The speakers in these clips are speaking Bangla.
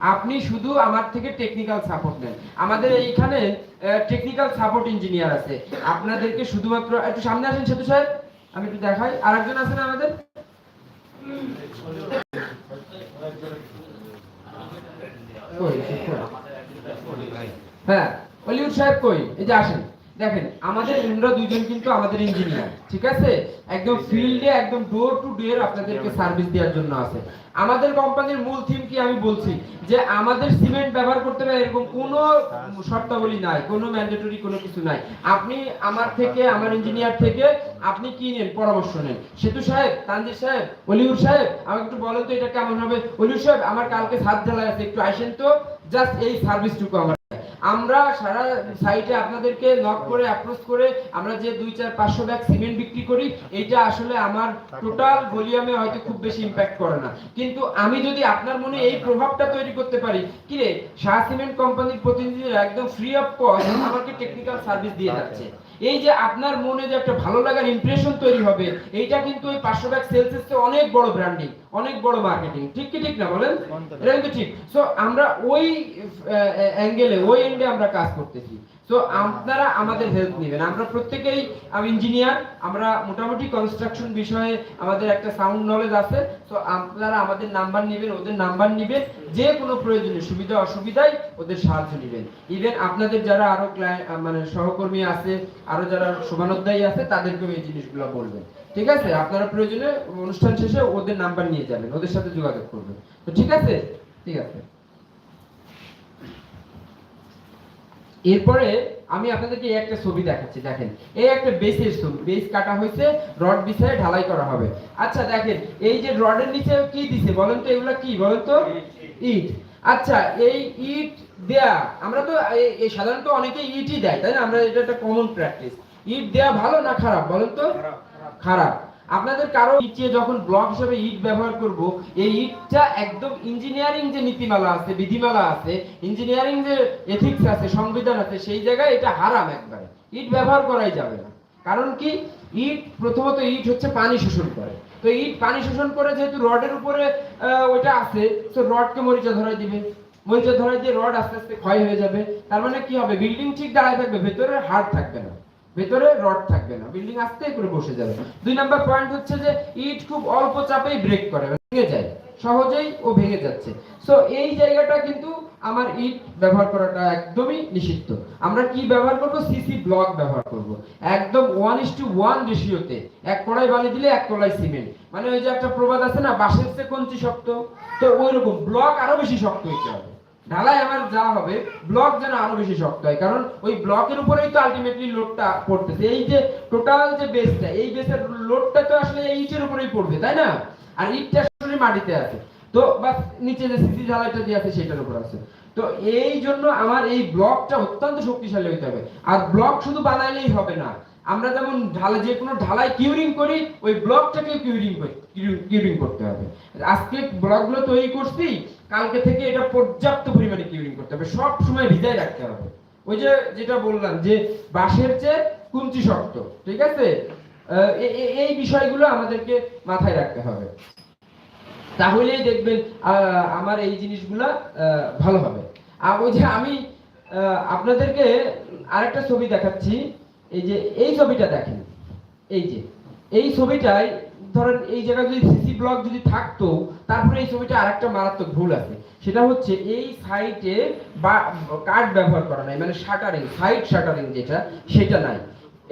আপনি শুধু আমার থেকে টেকনিক্যাল সাপোর্ট নেন। আমাদের এইখানে টেকনিক্যাল সাপোর্ট ইঞ্জিনিয়ার আছে। আপনাদেরকে শুধুমাত্র, একটু সামনে আসেন সেতু সাহেব, আমি একটু দেখাই। আরেকজন আছেন আমাদের? হ্যাঁ অলিউড সাহেব কই? এই যে আসেন। দেখেন, আমাদের ইন্দ্রা দুইজন কিন্তু আমাদের ইঞ্জিনিয়ার ঠিক আছে? একদম ফিল্ডে একদম ডোর টু ডোর আপনাদেরকে সার্ভিস দেওয়ার জন্য আছে। আমাদের কোম্পানির মূল থিম কি আমি বলছি? যে আমাদের সিমেন্ট ব্যবহার করতে হবে এরকম কোনো শর্তাবলী নাই, কোনো ম্যান্ডেটরি কোনো কিছু নাই। আপনি আমার থেকে, আমার ইঞ্জিনিয়ার থেকে আপনি কি নেন? পরামর্শ নেন। সেতু সাহেব, তানজির সাহেব অলিউড সাহেব, আমাকে একটু বলেন তো এটা কেমন হবে? অলিউড সাহেব, আমার কালকে সাত ঢালাই আছে, একটু আসেন তো? জাস্ট এই সার্ভিসটুকু আমার আমরা সারা সাইটে আপনাদেরকে নক করে অ্যাপ্রোচ করে আমরা যে দুই চার পাঁচশো ব্যাগ সিমেন্ট বিক্রি করি, এটা আসলে আমার টোটাল ভলিউমে হয়তো খুব বেশি ইম্প্যাক্ট করে না। কিন্তু আমি যদি আপনার মনে এই প্রভাবটা তৈরি করতে পারি, কি রে? শাহ সিমেন্ট কোম্পানির প্রতিনিধিরা একদম ফ্রি অফ কস্ট আমাকে টেকনিক্যাল সার্ভিস দিয়ে যাচ্ছে। এই যে আপনার মনে যে একটা ভালো লাগার ইমপ্রেশন তৈরি হবে এইটা কিন্তু ওই পাঁচশো ব্যাগ সেলস অনেক বড় ব্র্যান্ডিং অনেক বড় মার্কেটিং ঠিক কি ঠিক না বলেন? এটা কিন্তু ঠিক। সো আমরা ওই অ্যাঙ্গেলে ওই এন্ডে আমরা কাজ করতেছি। তো আপনারা আমাদের হেল্প নেবেন। আমরা প্রত্যেকেই, আমি ইঞ্জিনিয়ার আমরা মোটামুটি কনস্ট্রাকশন বিষয়ে আমাদের একটা সাউন্ড নলেজ আছে। তো আপনারা আমাদের নাম্বার নেবেন, ওদের নাম্বার নেবেন, যে কোনো প্রয়োজনে সুবিধা, অসুবিধায় ওদের সাহায্য নেবেন। ইভেন আপনাদের যারা আরও ক্লায়েন্ট মানে সহকর্মী আছে, আরও যারা শোভানোধ্যায়ী আছে, তাদেরকেও এই জিনিসগুলো বলবেন। ঠিক আছে? আপনারা প্রয়োজনে অনুষ্ঠান শেষে ওদের নাম্বার নিয়ে যাবেন, ওদের সাথে যোগাযোগ করবেন। তো ঠিক আছে? ঠিক আছে। এরপরে আমি আপনাদেরকে এই একটা ছবি দেখাচ্ছি দেখেন। এই একটা বেসের ছবি বেস কাটা হয়েছে রড বিছায় ঢালাই করা হবে। আচ্ছা দেখেন এই যে রডের নিচে কি দিছে বলেন তো এগুলা কি বলেন তো? ইট আচ্ছা এই ইট দেয়া আমরা তো এই- সাধারণত অনেকে ইটই দেয় তাই না? আমরা এটা একটা কমন প্র্যাকটিস ইট দেয়া ভালো না খারাপ বলেন তো? খারাপ। আপনাদের কারও ইটে যখন ব্লক হিসেবে ইট ব্যবহার করব, এই ইটটা একদম ইঞ্জিনিয়ারিং যে নীতিমালা আছে, বিধিমালা আছে ইঞ্জিনিয়ারিং যে এথিক্স আছে, সংবিধান আছে, সেই জায়গায় এটা হারাম একবারে। ইট ব্যবহার করাই যাবে না। কারণ কি? ইট প্রথমত ইট হচ্ছে পানি শোষণ করে। তো ইট পানি শোষণ করে যেহেতু রডের উপরে ওইটা আছে, তো রডকে মরিচা ধরাই দিবে। মরিচা ধরাই দিয়ে রড আস্তে আস্তে ক্ষয় হয়ে যাবে। তার মানে কি হবে? বিল্ডিং ঠিক দাঁড়ায় থাকবে ভেতরে হার্ড থাকবে না। ভেতরে রড থাকবে না বিল্ডিং আস্তে করে বসে যাবে। দুই নাম্বার পয়েন্ট হচ্ছে যে ইট খুব অল্প চাপেই ব্রেক করে, ভেঙে যায়, সহজেই ও ভেঙে যাচ্ছে। সো এই জায়গাটা কিন্তু আমার ইট ব্যবহার করাটা একদমই নিষিদ্ধ। আমরা কি ব্যবহার করব? সিসি ব্লক ব্যবহার করব। একদম ওয়ান ইস টু ওয়ান রেশিওতে এক কড়াই বালি দিলে এক কড়াই সিমেন্ট মানে ওই যে একটা প্রবাদ আছে না, বাঁশের চেয়ে কঞ্চি শক্ত। তো ওই রকম ব্লক আরও বেশি শক্ত হইতে হবে। ঢালাই আমার যা হবে ব্লক যেন আরও বেশি শক্ত হয়। কারণ ওই ব্লকের উপরেই তো আলটিমেটলি লোডটা পড়তেছে। এই যে টোটাল যে বেসটা এই বেসের লোডটা তো আসলে এই ইটের উপরেই পড়বে, তাই না? আর ইটটা আসলে মাটিতে আছে। তো নিচে যে সিসি ঢালাইটা দিয়ে আছে, সেটার উপর আছে। তো এই জন্য আমার এই ব্লকটা অত্যন্ত শক্তিশালী হতে হবে। আর ব্লক শুধু বানাইলেই হবে না। আমরা যেমন ঢালাই যে কোনো ঢালাই কিউরিং করি, ওই ব্লকটাকে কিউরিং কিউরিং করতে হবে। আজকে ব্লকগুলো তৈরি করছি কালকে থেকে এটা পর্যাপ্ত পরিমাণে কিউরিং করতে হবে। সব সময় ভিজায় রাখতে হবে। ওই যে যেটা বললাম যে বাঁশের চেয়ে কুঞ্চি শক্ত, ঠিক আছে? এই বিষয়গুলো আমাদেরকে মাথায় রাখতে হবে। তাহলেই দেখবেন আমার এই জিনিসগুলা ভালো হবে। আর ওই যে আমি আপনাদেরকে আরেকটা ছবি দেখাচ্ছি। এই যে, এই ছবিটা দেখেন। এই যে, এই ছবিটায় ধরেন এই জায়গায় যদি সিসি ব্লক যদি থাকতো, তারপরে এই ছবিটা আরেকটা মারাত্মক ভুল আছে। সেটা হচ্ছে এই সাইটে বা কার্ড ব্যবহার করা নাই মানে শাটারিং সাইড শাটারিং যেটা, সেটা নাই।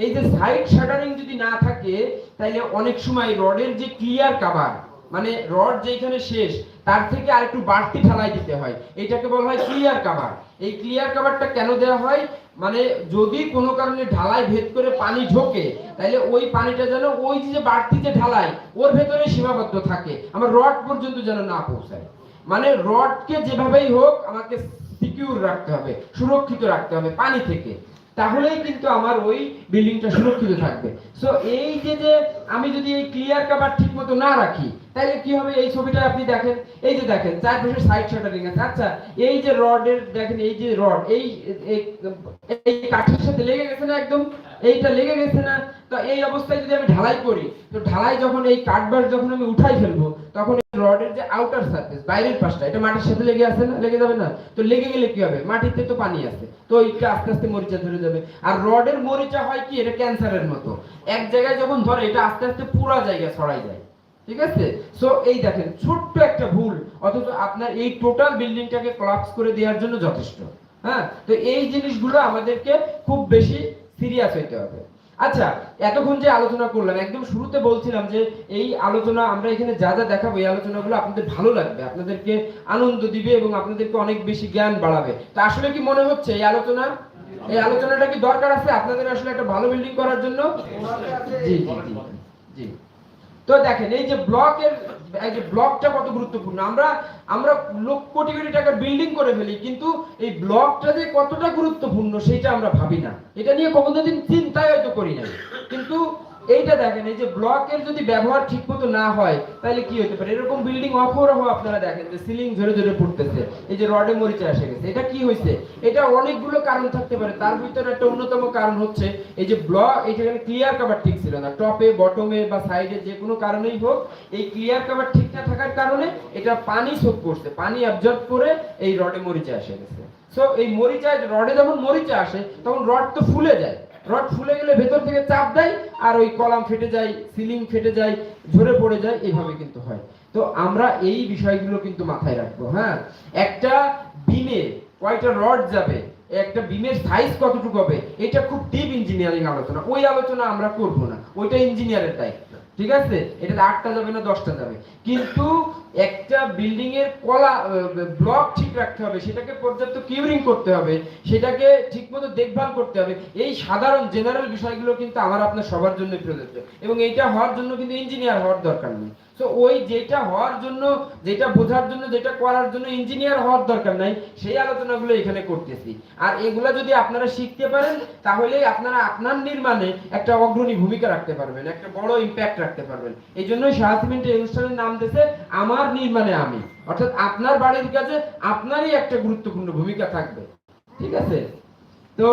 এই যে সাইড শাটারিং যদি না থাকে তাহলে অনেক সময় রডের যে ক্লিয়ার কাভার মানে রড যেখানে শেষ, তার থেকে আর একটু বাড়তি ঢালাই দিতে হয়। এটাকে বলা হয় ক্লিয়ার কাভার এই ক্লিয়ার কাভারটা কেন দেওয়া হয়? মানে যদি কোনো কারণে ঢালাই ভেদ করে পানি ঢোকে তাহলে ওই পানিটা যেন ওই যে বাড়তি যে ঢালাই, ওর ভেতরে সীমাবদ্ধ থাকে। আমার রড পর্যন্ত যেন না পৌঁছায়। মানে রডকে যেভাবেই হোক আমাকে সিকিউর রাখতে হবে, সুরক্ষিত রাখতে হবে পানি থেকে। তাহলেই কিন্তু আমার ওই বিল্ডিংটা সুরক্ষিত থাকবে। সো এই যে যে আমি যদি এই ক্লিয়ার কাভার ঠিক মতো না রাখি তাহলে কি হবে? এই ছবিটা আপনি দেখেন, এই যে দেখেন, চারপাশে সাইড শাটারিং আছে। আচ্ছা এই যে রডের দেখেন, এই যে রড এই, এই- কাঠের সাথে লেগে গেছে না একদম? এইটা লেগে গেছে না? তো এই অবস্থায় যদি আমি ঢালাই করি, তো ঢালাই যখন এই কাঠবার যখন আমি উঠাই ফেলব, তখন রডের যে আউটার সারফেস বাইরের পাশটা, এটা মাটির সাথে লেগে আছে না? লেগে যাবে না? তো লেগে গেলে কি হবে? মাটিতে তো পানি আছে। তো এটা আস্তে আস্তে মরিচা ধরে যাবে। আর রডের মরিচা হয় কি? এটা ক্যান্সারের মতো। এক জায়গায় যখন ধরে, এটা আস্তে আস্তে পুরো জায়গায় ছড়াই যায়। ঠিক আছে? সো এই দেখেন, ছোট্ট একটা ভুল, অথচ আপনার এই টোটাল বিল্ডিংটাকে কলাপস করে দেওয়ার জন্য যথেষ্ট। হ্যাঁ? তো এই জিনিসগুলো আমাদেরকে খুব বেশি সিরিয়াস হইতে হবে। আচ্ছা এতক্ষণ যে আলোচনা করলাম, একদম শুরুতে বলছিলাম যে এই আলোচনা, আমরা এখানে যা যা দেখাবো, এই আলোচনাগুলো আপনাদের ভালো লাগবে, আপনাদেরকে আনন্দ দিবে এবং আপনাদেরকে অনেক বেশি জ্ঞান বাড়াবে। তা আসলে কি মনে হচ্ছে এই আলোচনা? এই আলোচনাটা কি দরকার আছে আপনাদের আসলে একটা ভালো বিল্ডিং করার জন্য? জি জি জি জি। তো দেখেন, এই যে ব্লকের, এই যে ব্লকটা কত গুরুত্বপূর্ণ। আমরা আমরা কোটি কোটি টাকার বিল্ডিং করে ফেলি, কিন্তু এই ব্লকটা যে কতটা গুরুত্বপূর্ণ, সেটা আমরা ভাবি না। এটা নিয়ে কোনোদিন চিন্তায় হয়তো করি না কিন্তু এইটা দেখেন, এই যে ব্লকের যদি ব্যবহার ঠিক মতো না হয়, তাহলে কি হতে পারে? এরকম বিল্ডিং অপরহ আপনারা দেখেন যে সিলিং ঝরে ঝরে পড়তেছে। এই যে রডে মরিচা এসে গেছে। এটা কি হয়েছে এটা অনেকগুলো কারণ থাকতে পারে। তার ভিতরে একটা অন্যতম কারণ হচ্ছে, এই যে ব্লক এই যেখানে ক্লিয়ার কভার ঠিক ছিল না। টপে বটমে বা সাইডে যে কোনো কারণেই হোক, এই ক্লিয়ার কভার ঠিক না থাকার কারণে এটা পানি সোপ করছে। পানি অ্যাবজর্ব করে এই রডে মরিচা এসে গেছে। সো এই মরিচা রডে যখন মরিচা আসে, তখন রড তো ফুলে যায়। রড ফুলে গেলে ভেতর থেকে চাপ দেয় আর ওই কলাম ফেটে যায়, সিলিং ফেটে যায়, ঝরে পড়ে যায় এইভাবে কিন্তু হয়। তো আমরা এই বিষয়গুলো কিন্তু মাথায় রাখব হ্যাঁ? একটা বিমে কয়টা রড যাবে, একটা বিমের সাইজ কতটুকু হবে, এটা খুব ডিপ ইঞ্জিনিয়ারিং আলোচনা। ওই আলোচনা আমরা করব না, ওইটা ইঞ্জিনিয়ারের দায়িত্ব, ঠিক আছে? এটা আটটা যাবে না দশটা যাবে। কিন্তু একটা বিল্ডিং এর কলা ব্লক ঠিক রাখতে হবে, সেটাকে পর্যাপ্ত কিউরিং করতে হবে, সেটাকে ঠিকমতো দেখভাল করতে হবে। এই সাধারণ জেনারেল বিষয়গুলো কিন্তু আমার আপনার সবার জন্য প্রযোজ্য। এবং এইটা হওয়ার জন্য কিন্তু ইঞ্জিনিয়ার হওয়ার দরকার নেই। তো ওই যেটা হওয়ার জন্য, যেটা বোঝার জন্য, যেটা করার জন্য ইঞ্জিনিয়ার হওয়ার দরকার নাই, সেই আলোচনাগুলো এখানে করতেছি। আর এগুলা যদি আপনারা শিখতে পারেন, তাহলে আপনারা আপনার নির্মাণে একটা অগ্রণী ভূমিকা রাখতে পারবেন, একটা বড় ইম্প্যাক্ট রাখতে পারবেন। এই জন্যই সাহাসিমেন্ট এই অনুষ্ঠানের নাম দিয়েছে, আমার নির্মাণে আমি। অর্থাৎ আপনার বাড়ির কাছে আপনারই একটা গুরুত্বপূর্ণ ভূমিকা থাকবে। ঠিক আছে? তো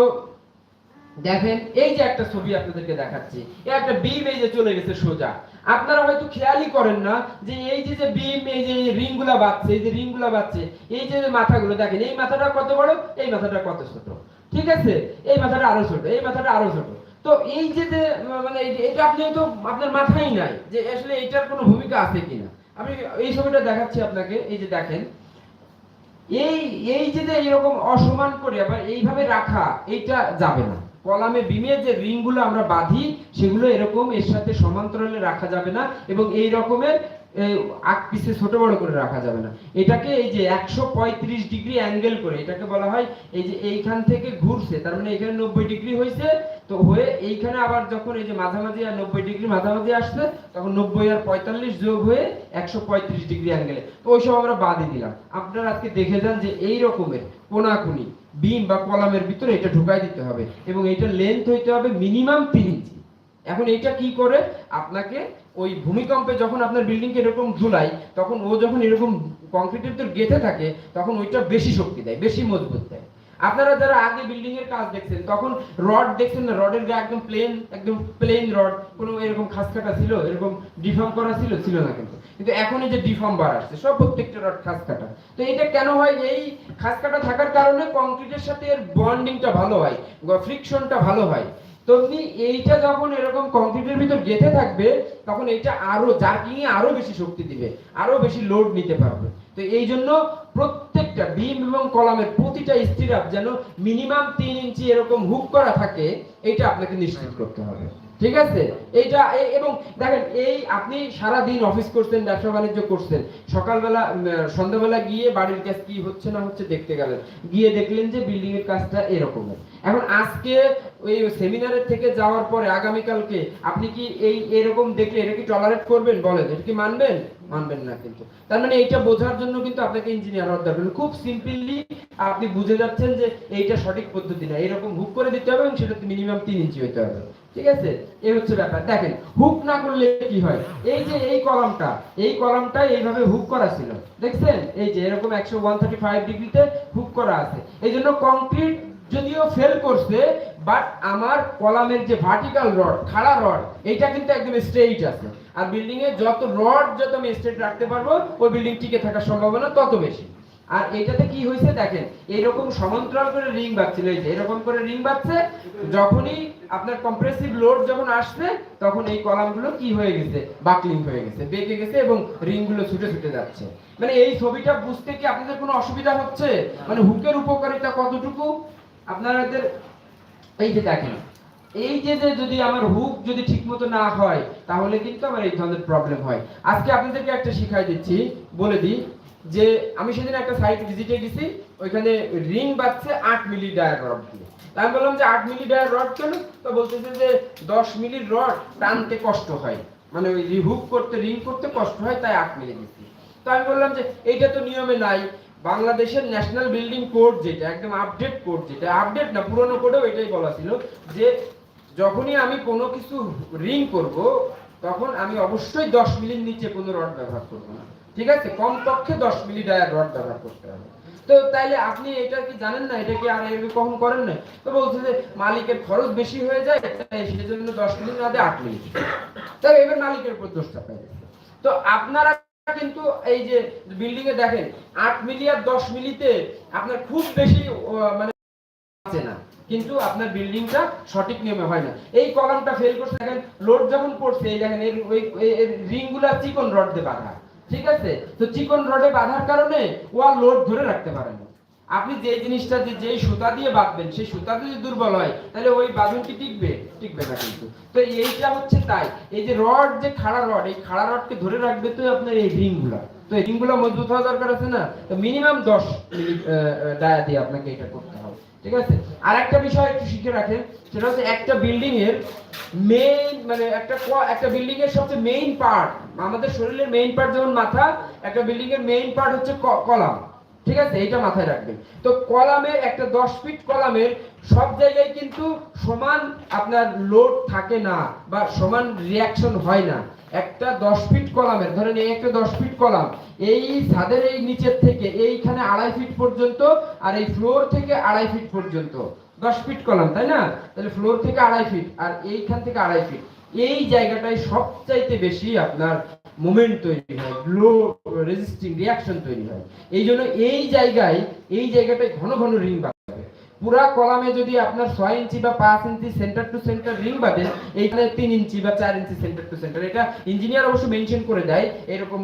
দেখেন, এই যে একটা ছবি আপনাদেরকে দেখাচ্ছি। একটা বিম এই যে চলে গেছে সোজা। আপনারা হয়তো খেয়ালই করেন না যে এই যে যে বিম এই যে রিংগুলা বাচ্ছে এই যে রিংগুলা বাচ্ছে এই যে মাথাগুলো, দেখেন, এই মাথাটা কত বড়, এই মাথাটা কত ছোট? ঠিক আছে? এই মাথাটা আরও ছোট, এই মাথাটা আরও ছোট। তো এই যে মানে এটা আপনি তো আপনার মাথায় নাই যে আসলে এটার কোনো ভূমিকা আছে কিনা। আমি এই ছবিটা দেখাচ্ছি আপনাকে, এই যে দেখেন। এই এই যে এরকম অসমান করে আবার এইভাবে রাখা, এইটা যাবে না। কলামে বিমের যে রিংগুলো আমরা বাঁধি, সেগুলো এরকম এর সাথে সমান্তরালে রাখা যাবে না এবং এই রকমের আগ পিছে ছোট বড় করে রাখা যাবে না। এটাকে এই যে একশো পঁয়ত্রিশ ডিগ্রি অ্যাঙ্গেল করে, এটাকে বলা হয় এই যে এইখান থেকে ঘুরছে, তার মানে এখানে নব্বই ডিগ্রি হয়েছে, তো হয়ে এইখানে আবার যখন এই যে মাঝামাঝি আর নব্বই ডিগ্রি মাঝামাঝি আসছে, তখন নব্বই আর পঁয়তাল্লিশ যোগ হয়ে একশো পঁয়ত্রিশ ডিগ্রি অ্যাঙ্গেলে। তো ওইসব আমরা বাদই দিলাম। আপনারা আজকে দেখে যান যে এই রকমের কোনাকুনি, বিম বা কলামের ভিতরে এটা ঢুকাই দিতে হবে এবং এটা লেন্থ হইতে হবে মিনিমাম তিন ইঞ্চি। এখন এইটা কি করে? আপনাকে ওই ভূমিকম্পে যখন আপনার বিল্ডিংকে এরকম ঝুলাই তখন ও যখন এরকম কংক্রিটের ভিতর গেঁথে থাকে, তখন ওইটা বেশি শক্তি দেয়, বেশি মজবুত দেয়। আপনারা যারা আগে বিল্ডিং এর কাজ দেখছেন, তখন রড দেখছেন না? রডের গায়ে একদম প্লেন একদম প্লেন রড কোনো এরকম খাস কাটা ছিল, এরকম ডিফর্ম করা ছিল ছিল না কিন্তু। কিন্তু এখন এই যে ডিফর্ম বার আসছে, সব প্রত্যেকটা রড খাস কাটা তো এটা কেন হয়? এই খাস কাটা থাকার কারণে কংক্রিটের সাথে এর বন্ডিংটা ভালো হয় ফ্রিকশনটা ভালো হয়। তেমনি এইটা যখন এরকম কংক্রিটের ভিতর গেঁথে থাকবে, তখন এইটা আরও জার্কিং এ আরও বেশি শক্তি দিবে, আরও বেশি লোড নিতে পারবে। তো এই জন্য প্রত্যেকটা বিম এবং কলামের প্রতিটা স্টিরাপ যেন মিনিমাম তিন ইঞ্চি এরকম হুক করা থাকে এটা আপনাকে নিশ্চিত করতে হবে। ঠিক আছে? এইটা এবং দেখেন, এই আপনি সারা দিন অফিস করছেন, ব্যবসা বাণিজ্য করছেন, সকালবেলা সন্ধ্যাবেলা গিয়ে বাড়ির কাজ কি হচ্ছে না হচ্ছে দেখতে গেলেন। গিয়ে দেখলেন যে বিল্ডিং এর কাজটা এরকমের এখন আজকে ওই সেমিনারের থেকে যাওয়ার পরে, আগামীকালকে আপনি কি এই এরকম দেখলে এটা কি টলারেট করবেন? বলেন, এটা কি মানবেন? মানবেন না কিন্তু। তার মানে এইটা বোঝার জন্য কিন্তু আপনাকে ইঞ্জিনিয়ার হওয়ার দরকার খুব সিম্পলি আপনি বুঝে যাচ্ছেন যে এইটা সঠিক পদ্ধতি না। এরকম হুক করে দিতে হবে এবং সেটা মিনিমাম তিন ইঞ্চি হতে হবে। ঠিক আছে? এই হচ্ছে ব্যাপার। দেখেন হুক না করলে কি হয়? এই যে এই কলামটা এই কলামটা এইভাবে হুক করা ছিল। দেখছেন? এই যে এরকম একশো ওয়ান থার্টি ফাইভ ডিগ্রিতে হুক করা আছে। এই জন্য কংক্রিট যদিও ফেল করছে বাট আমার কলামের যে ভার্টিক্যাল রড খাড়া রড এইটা কিন্তু একদম স্ট্রেইট আছে। আর বিল্ডিং এ যত রড যত আমি স্ট্রেট রাখতে পারব, ওই বিল্ডিং টিকে থাকার সম্ভাবনা তত বেশি। আর এইটাতে কি হয়েছে দেখেন এইরকম সমান্তরাল করে রিং বাজছিল, এই যে এরকম করে রিং বাজছে, যখনই আপনার কম্প্রেসিভ লোড যখন আসছে, তখন এই কলামগুলো কি হয়ে গেছে? বাকলিং হয়ে গেছে, বেঁকে গেছে এবং রিংগুলো ছুটে ছুটে যাচ্ছে। মানে এই ছবিটা বুঝতে কি আপনাদের কোনো অসুবিধা হচ্ছে? মানে হুকের উপকারিতা কতটুকু? আপনাদের এই যে দেখেন, এই যে যে যদি আমার হুক যদি ঠিকমতো না হয়, তাহলে কিন্তু আমার এই ধরনের প্রবলেম হয়। আজকে আপনাদেরকে একটা শিখাই দিচ্ছি, বলে দিই যে আমি সেদিন একটা সাইট ভিজিটে গেছি, ওইখানে রিং বাজছে আট মিলি ডায়ার রড দিয়ে। আমি বললাম যে আট মিলি ডায়ার রড কেন? তো বলতেছে যে দশ মিলির রড টানতে কষ্ট হয়। মানে ওই হুক করতে রিং করতে কষ্ট হয়, তাই আট মিলি দিচ্ছি। তো আমি বললাম যে এইটা তো নিয়মে নাই। বাংলাদেশের ন্যাশনাল বিল্ডিং কোড যেটা, একদম আপডেট কোড যেটা আপডেট না, পুরনো কোডেও এটাই বলা ছিল যে যখনই আমি কোনো কিছু রিং করব, তখন আমি অবশ্যই দশ মিলির নিচে কোনো রড ব্যবহার করব না। ঠিক আছে? কমপক্ষে দশ মিলি ডায়ার রড ব্যবহার করতে হবে। তো তাইলে আপনি এটা কি জানেন না? এটা কি আর এভাবে কখন করেন না তো বলছে যে মালিকের খরচ বেশি হয়ে যায়, তাই সেজন্য দশ মিলি না দিয়ে আট মিলি। তবে এবার মালিকের উপর দোষটা পাই তো আপনারা কিন্তু এই যে বিল্ডিং এ দেখেন, আট মিলি আর দশ মিলিতে আপনার খুব বেশি মানে আছে না। কিন্তু আপনার বিল্ডিংটা সঠিক নিয়মে হয় না। এই কলামটা ফেল করছে, দেখেন লোড যখন পড়ছে, এই দেখেন, এর, ওই রিংগুলা চিকন রড দিয়ে বাঁধা। ঠিক আছে? তো চিকন রডে বাঁধার কারণে ও আর লোড ধরে রাখতে পারে না। আপনি যে জিনিসটা যে যেই সুতা দিয়ে বাঁধবেন, সেই সুতা যদি দুর্বল হয়, তাহলে ওই বাঁধন কি টিকবে? টিকবে না কিন্তু। তো এইটা হচ্ছে তাই। এই যে রড, যে খাড়া রড, এই খাড়া রডকে ধরে রাখবে তো আপনার এই রিংগুলা। তো এই রিংগুলো মজবুত হওয়া দরকার আছে না? তো মিনিমাম দশ মিলি ডায়া দিয়ে আপনাকে এটা করতে ঠিক আছে? আর একটা বিষয় একটু শিখে রাখেন, সেটা হচ্ছে একটা বিল্ডিং এর মেইন মানে একটা একটা বিল্ডিং এর সবচেয়ে মেইন পার্ট আমাদের শরীরের মেইন পার্ট যেমন মাথা, একটা বিল্ডিং এর মেইন পার্ট হচ্ছে কলাম। ঠিক আছে, এইটা মাথায় রাখবেন। তো কলামের একটা দশ ফিট কলামের সব জায়গায় কিন্তু সমান আপনার লোড থাকে না বা সমান রিয়াকশন হয় না। একটা দশ ফিট কলামের, ধরেন এই একটা দশ ফিট কলাম, এই ছাদের এই নিচের থেকে এইখানে আড়াই ফিট পর্যন্ত আর এই ফ্লোর থেকে আড়াই ফিট পর্যন্ত। দশ ফিট কলাম, তাই না? তাহলে ফ্লোর থেকে আড়াই ফিট আর এইখান থেকে আড়াই ফিট। এই জায়গাটায় সবচাইতে বেশি আপনার মোমেন্ট তৈরি হয় গ্লো রেজিস্টিং রিয়াকশন তৈরি হয়। এই জন্য এই জায়গায়, এই জায়গাটায় ঘন ঘন রিং পুরা কলামে যদি আপনার ছয় ইঞ্চি বা পাঁচ inch centre to centre ring বাঁধেন এইখানে তিন ইঞ্চি বা চার ইঞ্চি সেন্টার টু সেন্টার এটা ইঞ্জিনিয়ার অবশ্য মেনশন করে দেয় এরকম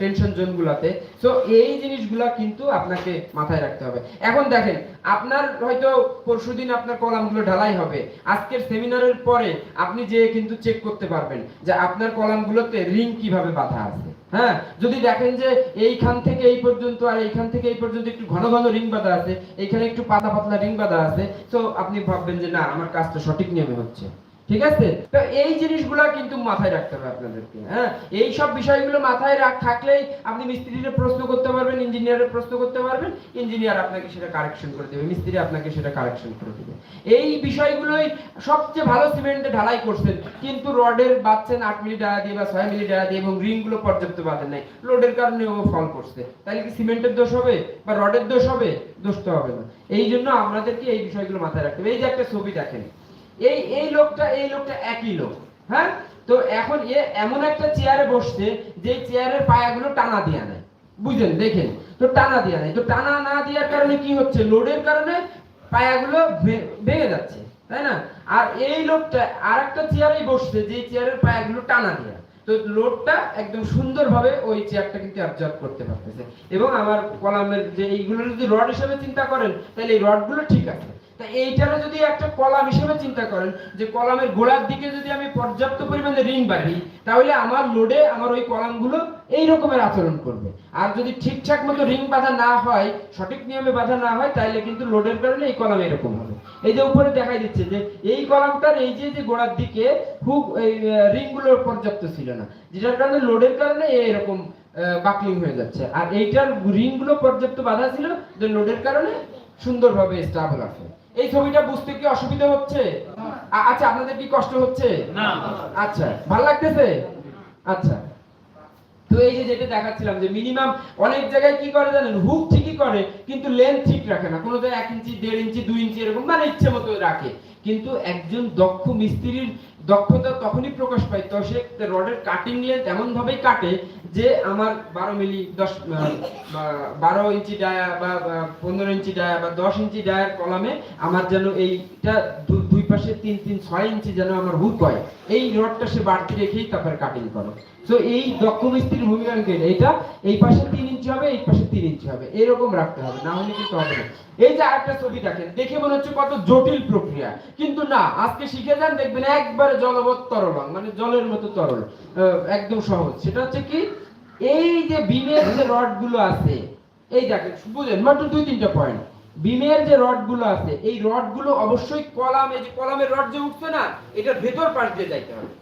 টেনশন জোন গুলাতে। সো এই জিনিসগুলা কিন্তু আপনাকে মাথায় রাখতে হবে। এখন দেখেন, আপনার হয়তো পরশুদিন আপনার কলামগুলো ঢালাই হবে। আজকের সেমিনারের পরে আপনি যে কিন্তু চেক করতে পারবেন যে আপনার কলামগুলোতে রিং কীভাবে বাঁধা আছে। হ্যাঁ যদি দেখেন যে এইখান থেকে এই পর্যন্ত আর এইখান থেকে এই পর্যন্ত একটু ঘন ঘন রিং বাঁধা আছে, এইখানে একটু পাতা পাতলা রিং বাঁধা আছে, তো আপনি ভাববেন যে না, আমার কাজটা সঠিক নিয়মে হচ্ছে। ঠিক আছে? তো এই জিনিসগুলো কিন্তু মাথায় রাখতে হবে আপনাদেরকে হ্যাঁ? এই সব বিষয়গুলো মাথায় রাখ, থাকলেই আপনি মিস্ত্রির প্রশ্ন করতে পারবেন, ইঞ্জিনিয়ারের প্রশ্ন করতে পারবেন, ইঞ্জিনিয়ার আপনাকে সেটা কারেকশন করে দেবে, মিস্ত্রি আপনাকে সেটা কারেকশন করে দেবে। এই বিষয়গুলোই সবচেয়ে ভালো সিমেন্টে ঢালাই করছেন, কিন্তু রডের বাচ্চেন আট মিলি ডায়া দিয়ে বা ছয় মিলি ডায়া দিয়ে এবং রিংগুলো পর্যাপ্ত বাঁধেন নাই। লোডের কারণে ও ফল করছে। তাহলে কি সিমেন্টের দোষ হবে? বা রডের দোষ হবে? দোষ তো হবে না। এই জন্য আমাদেরকে এই বিষয়গুলো মাথায় রাখতে হবে। এই যে একটা ছবি দেখেন। এই এই লোকটা এই লোকটা একই লোক হ্যাঁ? তো এখন এ এমন একটা চেয়ারে বসছে, যে চেয়ারের পায়াগুলো টানা দিয়া নেয় বুঝলেন? দেখেন, তো টানা দিয়া নেয় তো টানা না দেওয়ার কারণে কি হচ্ছে? লোডের কারণে পায়াগুলো ভেঙে যাচ্ছে, তাই না? আর এই লোকটা আর একটা চেয়ারেই বসছে, যে চেয়ারের পায়াগুলো টানা দিয়া। তো লোডটা একদম সুন্দরভাবে ওই চেয়ারটা কিন্তু অ্যাবজর্ব করতে পারতেছে। এবং আমার কলামের যে এইগুলো যদি রড হিসেবে চিন্তা করেন, তাহলে এই রডগুলো ঠিক আছে। তা এইটারও যদি একটা কলাম হিসেবে চিন্তা করেন, যে কলামের গোড়ার দিকে যদি আমি পর্যাপ্ত পরিমাণে ঋণ বাঁধি তাহলে আমার লোডে আমার ওই কলামগুলো এই রকমের আচরণ করবে। আর যদি ঠিকঠাক মতো রিং বাঁধা না হয়, সঠিক নিয়মে বাঁধা না হয়, তাহলে কিন্তু লোডের কারণে এই কলাম এরকম হবে। এই যে উপরে দেখাই দিচ্ছে যে, এই কলামটার এই যে যে গোড়ার দিকে খুব এই রিংগুলো পর্যাপ্ত ছিল না, যেটার কারণে লোডের কারণে এরকম বাকলিং হয়ে যাচ্ছে। আর এইটার রিংগুলো পর্যাপ্ত বাধা ছিল, যে লোডের কারণে সুন্দরভাবে স্টেবল আছে। এই ছবিটা বুঝতে কি অসুবিধা হচ্ছে? আচ্ছা আপনাদের কি কষ্ট হচ্ছে? না। আচ্ছা ভালো লাগতেছে? আচ্ছা। তো এই যে যেটা দেখাচ্ছিলাম যে মিনিমাম অনেক জায়গায় কি করে জানেন হুক ঠিকই করে কিন্তু লেন্থ ঠিক রাখে না। কোনো জায়গায় এক ইঞ্চি দেড় ইঞ্চি দুই ইঞ্চি এরকম মানে ইচ্ছে মতো রাখে। কিন্তু একজন দক্ষ মিস্ত্রির দক্ষতা তখনই প্রকাশ পায় তো সে রডের কাটিং লেন্থ এমন ভাবেই কাটে যে আমার বারো মিলি, দশ বারো ইঞ্চি ডায়া বা পনেরো ইঞ্চি ডায়া বা দশ ইঞ্চি ডায়ার কলমে আমার যেন এইটা দুই পাশে তিন তিন, ছয় ইঞ্চি যেন আমার হুক হয়। এই রডটা সে বাড়তি রেখেই তারপরে কাটিং করো। তো এই দক্ষ মিস্ত্রির ভূমিকা কিন্তু এটা। এই পাশে তিন ইঞ্চি হবে, এই পাশে তিন ইঞ্চি হবে। এরকম রাখতে হবে, না হলে কিন্তু হবে না। এই যে আরেকটা ছবি দেখেন, দেখে মনে হচ্ছে কত জটিল প্রক্রিয়া। কিন্তু না, আজকে শিখে যান, দেখবেন একবারে জলবৎ তরল মানে জলের মতো তরল একদম সহজ। সেটা হচ্ছে কি, এই যে বিমের যে রডগুলো আছে, এই দেখেন, বুঝেন, মাত্র দুই, তিনটা পয়েন্ট বিমের যে রডগুলো আছে, এই রডগুলো অবশ্যই কলাম, যে কলামের রড যে উঠছে না, এটার ভেতর পাশ দিয়ে যাইতে হবে।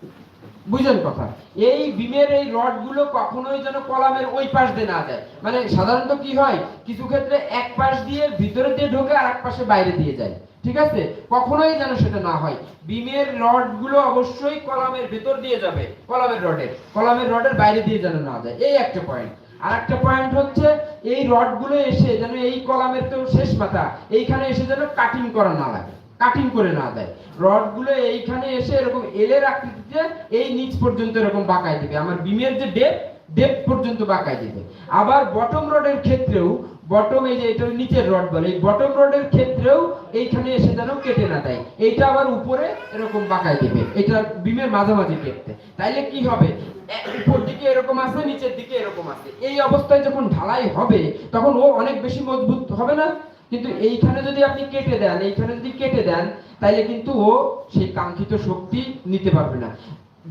বুঝলেন কথা? এই বিমের এই রডগুলো কখনোই যেন কলামের ওই পাশ দিয়ে না যায়। মানে সাধারণত কি হয়? কিছু ক্ষেত্রে এক পাশ দিয়ে ভিতরে দিয়ে ঢোকে আর এক পাশে বাইরে দিয়ে যায়। ঠিক আছে? কখনোই যেন সেটা না হয়। বিমের রডগুলো অবশ্যই কলামের ভেতর দিয়ে যাবে, কলামের রডের। কলামের রডের বাইরে দিয়ে যেন না যায়। এই একটা পয়েন্ট আর একটা পয়েন্ট হচ্ছে, এই রডগুলো এসে যেন এই কলামের তো শেষ মাথা, এইখানে এসে যেন কাটিং করা না লাগে। কাটিং করে না দেয়। রডগুলো এইখানে এসে এরকম এলের আকৃতিতে এই নিচ পর্যন্ত এরকম বাঁকায় দিবে। আমার বিমের যে ডেপ ডেপ পর্যন্ত বাঁকায় দিবে। আবার বটম রডের ক্ষেত্রেও বটম এই যে এটা নিচের রড বলে, এই বটম রডের ক্ষেত্রেও এইখানে এসে যেন কেটে না দেয়। এইটা আবার উপরে এরকম বাঁকায় দিবে। এটা বিমের মাঝামাঝি কেটে। তাইলে কি হবে? উপর দিকে এরকম আছে, নিচের দিকে এরকম আছে। এই অবস্থায় যখন ঢালাই হবে, তখন ও অনেক বেশি মজবুত হবে না? কিন্তু এইখানে যদি আপনি কেটে দেন, এইখানে যদি কেটে দেন তাহলে কিন্তু ও সেই কাঙ্ক্ষিত শক্তি নিতে পারবে না।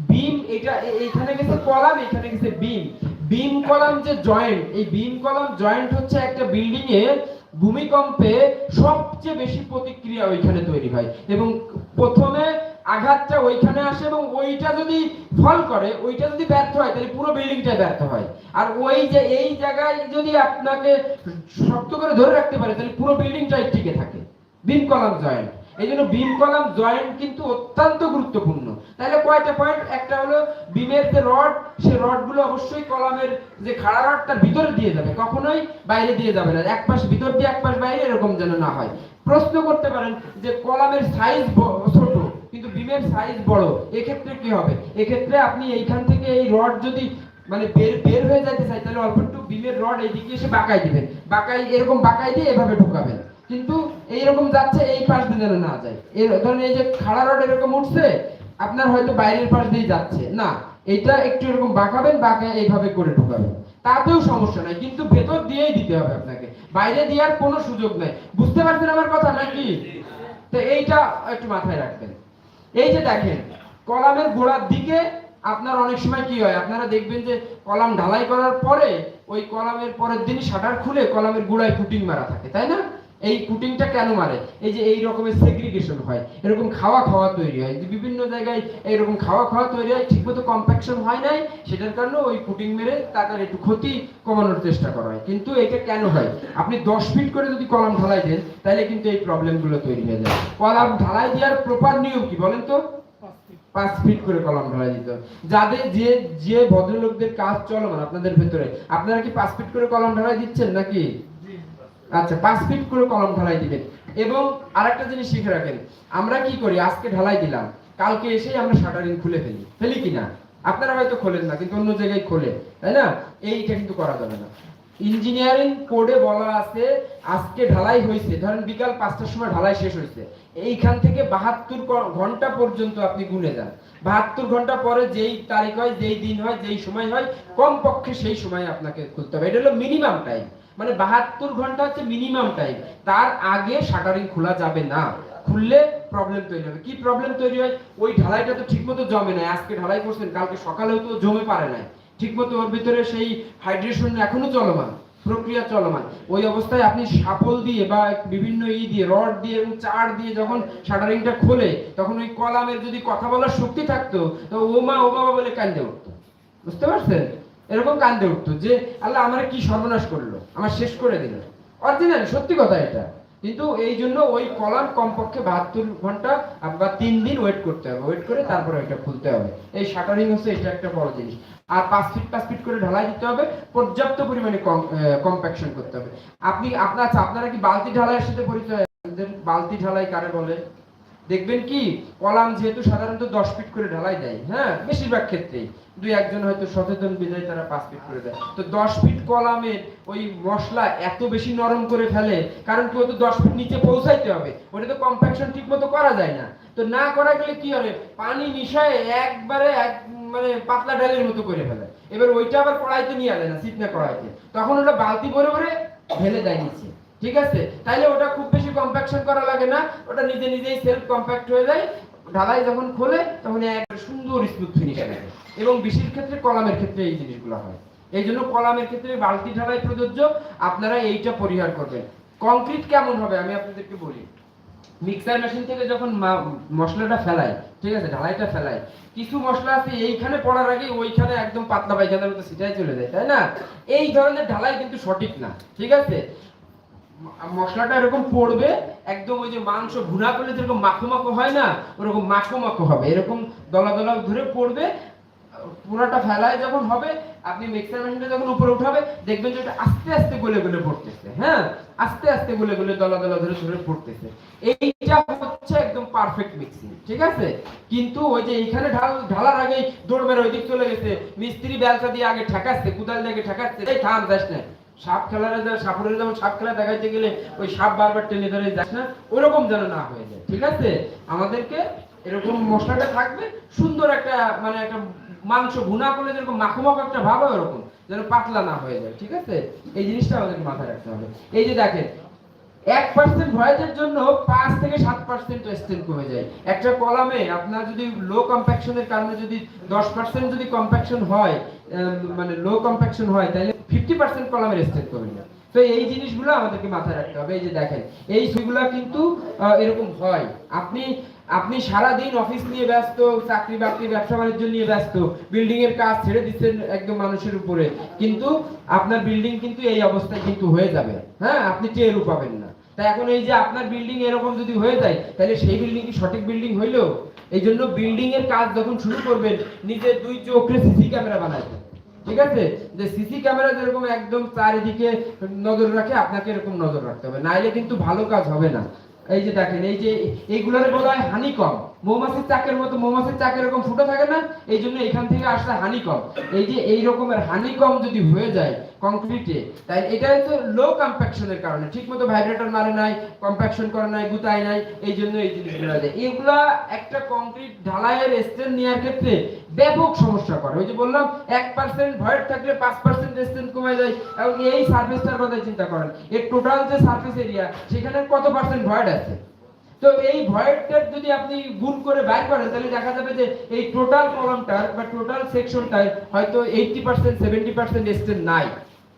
বিম এটা এইখানে গেছে কলাম এখানে গেছে বিম। বিম কলাম যে জয়েন্ট এই বিম কলাম জয়েন্ট হচ্ছে একটা বিল্ডিং এ ভূমিকম্পে সবচেয়ে বেশি প্রতিক্রিয়া ওইখানে তৈরি হয়। এবং প্রথমে আঘাতটা ওইখানে আসে এবং ওইটা যদি ফল করে, ওইটা যদি ব্যর্থ হয়, তাহলে পুরো বিল্ডিংটা ব্যর্থ হয়। আর ওই যে এই জায়গায় যদি আপনাকে শক্ত করে ধরে রাখতে পারে, তাহলে পুরো বিল্ডিংটাই টিকে থাকে। বিম কলাম জয়েন্ট এই জন্য বিম কলাম জয়েন্ট কিন্তু অত্যন্ত গুরুত্বপূর্ণ। তাহলে কয়টা পয়েন্ট একটা হলো বিমের যে রড সে রডগুলো অবশ্যই কলামের যে খাড়া রড তার ভিতরে দিয়ে যাবে। কখনোই বাইরে দিয়ে যাবে না। এক পাশ ভিতর দিয়ে, এক পাশ বাইরে, এরকম যেন না হয়। প্রশ্ন করতে পারেন যে কলামের সাইজ বিমের সাইজ বড়, এক্ষেত্রে কি হবে? এক্ষেত্রে আপনি এইখান থেকে এই রড যদি মানে বের বের হয়ে যেতে চাই, তাহলে অল্প একটু বিমের রড এইদিকে এসে বাঁকাই দিবেন। বাঁকাই এরকম বাঁকাই দিয়ে এভাবে ঢুকাবেন। কিন্তু এইরকম যাচ্ছে, এই পাশ দিয়ে যেন না যায়। এর ধরেন এই যে খাড়া রড এরকম উঠছে, আপনার হয়তো বাইরের পাশ দিয়ে যাচ্ছে। না এটা একটু এরকম বাঁকাবেন, বাঁকা এইভাবে করে ঢুকাবেন। তাতেও সমস্যা নাই, কিন্তু ভেতর দিয়েই দিতে হবে আপনাকে। বাইরে দেওয়ার কোনো সুযোগ নাই। বুঝতে পারছেন আমার কথা নাকি? তো এইটা একটু মাথায় রাখবেন। এই যে দেখেন, কলামের গোড়ার দিকে আপনার অনেক সময় কি হয়, আপনারা দেখবেন যে কলাম ঢালাই করার পরে ওই কলামের পরের দিন শাটার খুলে কলামের গোড়ায় ফুটিং মারা থাকে, তাই না? এই ফুটিংটা কেন মারে? এই যে এই রকমের সেগ্রিগেশন হয়, এরকম খাওয়া খাওয়া তৈরি হয়। বিভিন্ন জায়গায় এরকম খাওয়া খাওয়া তৈরি হয়, ঠিকমতো কম্প্যাকশন হয় নাই, সেটার কারণে ওই ফুটিং মেরে তাদের একটু ক্ষতি কমানোর চেষ্টা করা হয়। কিন্তু এটা কেন হয়? আপনি দশ ফিট করে যদি কলাম ঢালাই দেন তাহলে কিন্তু এই প্রবলেমগুলো তৈরি হয়ে যায়। কলাম ঢালাই দেওয়ার প্রপার নিয়ম কি বলেন তো? পাঁচ ফিট করে কলম ঢালাই দিতে যাদের যে যে ভদ্রলোকদের কাজ চলমান আপনাদের ভেতরে, আপনারা কি পাঁচ ফিট করে কলম ঢালাই দিচ্ছেন নাকি? আচ্ছা পাঁচ ফিট করে কলম ঢালাই দিবেন। এবং আরেকটা জিনিস শিখে রাখেন, আমরা কি করি, আজকে ঢালাই দিলাম, কালকে এসেই আমরা শাটারিং খুলে ফেলি। ফেলি কিনা? আপনারা হয়তো খোলেন না, কিন্তু অন্য জায়গায় খোলে তাই না? এইটা কিন্তু করা যাবে না। ইঞ্জিনিয়ারিং কোডে বলা আছে, আজকে ঢালাই হয়েছে, ধরেন বিকাল পাঁচটার সময় ঢালাই শেষ হয়েছে, এইখান থেকে বাহাত্তর ঘণ্টা পর্যন্ত আপনি গুনে যান। বাহাত্তর ঘণ্টা পরে যেই তারিখ হয়, যেই দিন হয়, যেই সময় হয়, কমপক্ষে সেই সময় আপনাকে খুলতে হবে। এটা হলো মিনিমাম টাইম মানে বাহাত্তর ঘণ্টা হচ্ছে মিনিমাম টাইম তার আগে শাটারিং খোলা যাবে না। খুললে প্রবলেম তৈরি হবে। কি প্রবলেম তৈরি হয়? ওই ঢালাইটা তো ঠিকমতো জমে নাই। আজকে ঢালাই করছেন, কালকে সকালেও তো জমে পারে নাই। ঠিকমতো ওর ভিতরে সেই হাইড্রেশন এখনও চলমান, প্রক্রিয়া চলমান। ওই অবস্থায় আপনি সাপল দিয়ে বা বিভিন্ন ই দিয়ে রড দিয়ে এবং চার দিয়ে যখন শাটারিংটা খোলে, তখন ওই কলামের যদি কথা বলার শক্তি থাকতো, তো ও মা, ও বাবা বলে কান্দে উঠতো। বুঝতে পারছেন? এরকম কান্দে উঠতো যে, আল্লাহ, আমার কি সর্বনাশ করল? আমার শেষ করে দিল। অরিজিনাল সত্যি কথা এটা। কিন্তু এই জন্য ওই কলাম কমপক্ষে বাহাত্তর ঘণ্টা বা তিন দিন ওয়েট করতে হবে। ওয়েট করে তারপরে ওইটা খুলতে হবে। এই শাটারিং হচ্ছে এটা একটা বড় জিনিস। আর পাঁচ ফিট পাঁচ ফিট করে ঢালাই দিতে হবে। পর্যাপ্ত পরিমাণে কম্প্যাকশন করতে হবে। আপনি, আপনার, আপনারা কি বালতি ঢালাইয়ের সাথে পরিচয়, বালতি ঢালাই কারে বলে? দেখবেন কি, কলাম যেহেতু সাধারণত দশ ফিট করে ঢালাই দেয় হ্যাঁ? বেশিরভাগ ক্ষেত্রেই। দুই একজন হয়তো সচেতন বিধায় তারা পাঁচ ফিট করে দেয়। তো দশ ফিট কলামের ওই মশলা এত বেশি নরম করে ফেলে, কারণ কি ও তো দশ ফিট নিচে পৌঁছাইতে হবে? ওটা তো কম্প্যাকশন ঠিক মতো করা যায় না। তো না করা গেলে কি হবে? পানি মিশায় একবারে এক মানে পাতলা ডালের মতো করে ফেলে। এবার ওইটা আবার কড়াইতে নিয়ে যায় না, সিটনা কড়াইতে। তখন ওটা বালতি ভরে ভরে ঢেলে দেয় নিচে। ঠিক আছে? তাইলে ওটা খুব বেশি কম্প্যাকশন করা লাগে না। ওটা নিজে নিজেই সেলফ কম্প্যাক্ট হয়ে যায়। ঢালাই যখন খোলে, তখন এক সুন্দর স্মুথ ফিনিশ আসে এবং বিশেষ ক্ষেত্রে কলামের ক্ষেত্রে এই জিনিসগুলো হয়। এই জন্য কলামের ক্ষেত্রে বালতি ঢালাই প্রযোজ্য। আপনারা এইটা পরিহার করবেন। কংক্রিট কেমন হবে? আমি আপনাদেরকে বলি। মিক্সার মেশিন থেকে যখন মশলাটা ফেলাই ঠিক আছে? ঢালাইটা ফেলাই কিছু মশলা আছে, এইখানে পড়ার আগে ওইখানে একদম পাতলা পায়খানার মতো সিটাই চলে যায়, তাই না? এই ধরনের ঢালাই কিন্তু সঠিক না, ঠিক আছে? মশলাটা এরকম পড়বে, একদম ওই যে মাংস ভুনা করলে যেরকম মাখো মাখো হয় না, ওরকম মাখো মাখো হবে। এরকম দলা দলা ধরে পড়বে, পুরোটা ফেলায় যখন হবে, আপনি মিক্সার মেশিনটা যখন উপরে উঠাবে, দেখবেন যে ওটা আস্তে আস্তে গলে গলে পড়তেছে হ্যাঁ? আস্তে আস্তে গলে গলে দলা দলা ধরে ধরে পড়তেছে। এইটা হচ্ছে একদম পারফেক্ট মিক্সিং ঠিক আছে? কিন্তু ওই যে এইখানে ঢাল, ঢালার আগেই দৌড় মেরে ওইদিক চলে গেছে। মিস্ত্রি বেলচা দিয়ে আগে ঠেকাচ্ছে, কুদাল দিয়ে আগে ঠেকাচ্ছে। এই থাম, যাস না। সাপ খেলারে সাপুরের যেমন সাপ খেলা দেখাইতে গেলে ওই সাপ বারবার টেনে ধরে যাস না ওরকম যেন না হয়ে যায়, ঠিক আছে? আমাদেরকে এরকম মশলাটা থাকবে, সুন্দর একটা মানে একটা মাংস ভুনা করলে যেরকম মাখো মাখো একটা ভাব হয় ওরকম, যেন পাতলা না হয়ে যায়, ঠিক আছে? এই জিনিসটা আমাদের মাথায় রাখতে হবে। এই যে দেখেন, এক পার্সেন্ট ভয়েজের জন্য পাঁচ থেকে সাত পার্সেন্ট স্ট্রেন কমে যায়। একটা কলামে আপনার যদি লো কম্প্যাকশনের কারণে যদি দশ পার্সেন্ট যদি কম্প্যাকশন হয় মানে লো কম্প্যাকশন হয়, তাহলে ফিফটি পার্সেন্ট কলামের স্ট্রেন কমে যায় তো এই জিনিসগুলো আমাদেরকে মাথায় রাখতে হবে। এই যে দেখেন, এই কিন্তু এরকম হয়। আপনি আপনি অফিস নিয়ে ব্যস্ত, চাকরি বাকরি, ব্যবসা বাণিজ্য নিয়ে ব্যস্ত বিল্ডিং এর কাজ ছেড়ে দিচ্ছেন একদম মানুষের উপরে। কিন্তু আপনার বিল্ডিং কিন্তু এই অবস্থায় কিন্তু হয়ে যাবে। হ্যাঁ আপনি টেরও পাবেন না। তাই এখন এই যে আপনার বিল্ডিং এরকম যদি হয়ে যায়, তাহলে সেই বিল্ডিং কি সঠিক বিল্ডিং হইল? এই জন্য বিল্ডিং এর কাজ যখন শুরু করবেন, নিজের দুই চোখে সিসি ক্যামেরা বানাবেন ঠিক আছে? যে সিসি ক্যামেরা যেরকম একদম চারিদিকে নজর রাখে, আপনাকে এরকম নজর রাখতে হবে। নাইলে কিন্তু ভালো কাজ হবে না। এই যে দেখেন, এই যে এইগুলোর বোধ হয় হানিকম মৌমাছির চাকের মতো, মৌমাছির চাক এরকম ফুটো থাকে না, এই জন্য এখান থেকে আসলে হানিকম। এই যে এই রকমের হানিকম যদি হয়ে যায় কংক্রিটে তাই এটা হচ্ছে লো কম্প্যাকশনের কারণে। ঠিকমতো ভাইব্রেটর মারে নাই কম্প্যাকশন করে নাই, গুতায় নাই, এই জন্য এই জিনিসগুলো হয় এগুলা একটা কংক্রিট ঢালাইয়ের স্ট্রেন নেওয়ার ক্ষেত্রে ব্যাপক সমস্যা করে। ওই যে বললাম, এক পার্সেন্ট ভয়েড থাকলে পাঁচ পার্সেন্ট স্ট্রেন কমে যায়, এবং এই সার্ফেসটার কথা চিন্তা করেন। এর টোটাল যে সার্ফেস এরিয়া সেখানে কত পার্সেন্ট ভয়েড আছে? তো এই ভয়েডটার যদি আপনি গুণ করে বের করেন, তাহলে দেখা যাবে যে এই টোটাল কলামটার বা টোটাল সেকশনটায় হয়তো eighty percent seventy percent strain নাই।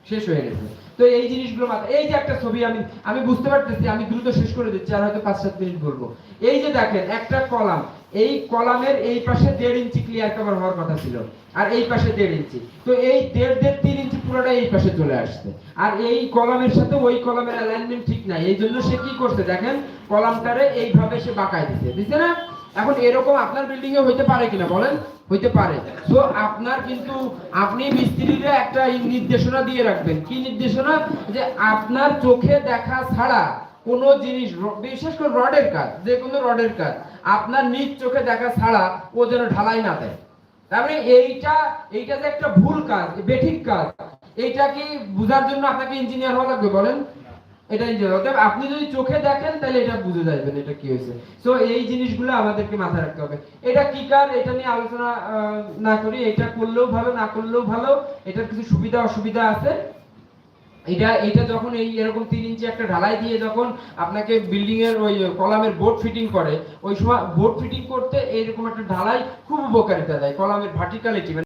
শেষ হয়ে গেছে। তো এই জিনিসগুলো মাথায় এই যে একটা ছবি আমি আমি বুঝতে পারতেছি, আমি দ্রুত শেষ করে দিচ্ছি, আর হয়তো পাঁচ সাত মিনিট বলব। এই যে দেখেন, একটা কলাম এই কলামের এই পাশে দেড় ইঞ্চি ক্লিয়ার কভার হওয়ার কথা ছিল। আর এই পাশে দেড় ইঞ্চি। তো এই দেড় দেড় তিন ইঞ্চি পুরোটা এই পাশে চলে আসছে। আর এই কলামের সাথে ওই কলামের অ্যালাইনমেন্ট ঠিক নাই। এই জন্য সে কি করছে দেখেন, কলামটারে এইভাবে সে বাঁকায় দিচ্ছে দিচ্ছে না? এখন এরকম আপনার বিল্ডিং এ হইতে পারে কিনা বলেন? হইতে পারে। তো আপনার কিন্তু আপনি মিস্ত্রিরা একটা নির্দেশনা দিয়ে রাখবেন। কি নির্দেশনা? যে আপনার চোখে দেখা ছাড়া কোন জিনিস, বিশেষ করে রডের কাজ, যে কোনো রডের কাজ, আপনার নিজ চোখে দেখা ছাড়া ও যেন ঢালাই না দেয়। তারপরে এইটা এইটা যে একটা ভুল কাজ, বেঠিক কাজ, এইটা কি বোঝার জন্য আপনাকে ইঞ্জিনিয়ার হওয়া লাগবে বলেন? এটা ইঞ্জিনিয়ার আপনি যদি চোখে দেখেন, তাহলে এটা বুঝে যাবেন এটা কি হয়েছে। সো এই জিনিসগুলো আমাদেরকে মাথায় রাখতে হবে। এটা কি কার, এটা নিয়ে আলোচনা না করি, এটা করলেও ভালো, না করলেও ভালো, এটার কিছু সুবিধা, অসুবিধা আছে? এটা এটা যখন এই এরকম তিন ইঞ্চি একটা ঢালাই দিয়ে যখন আপনাকে বিল্ডিং এর ওই কলামের বোর্ড ফিটিং করে, ওই সময় বোর্ড ফিটিং করতে এইরকম একটা ঢালাই খুব উপকারিতা দেয় কলামের ভার্টিক্যালিটি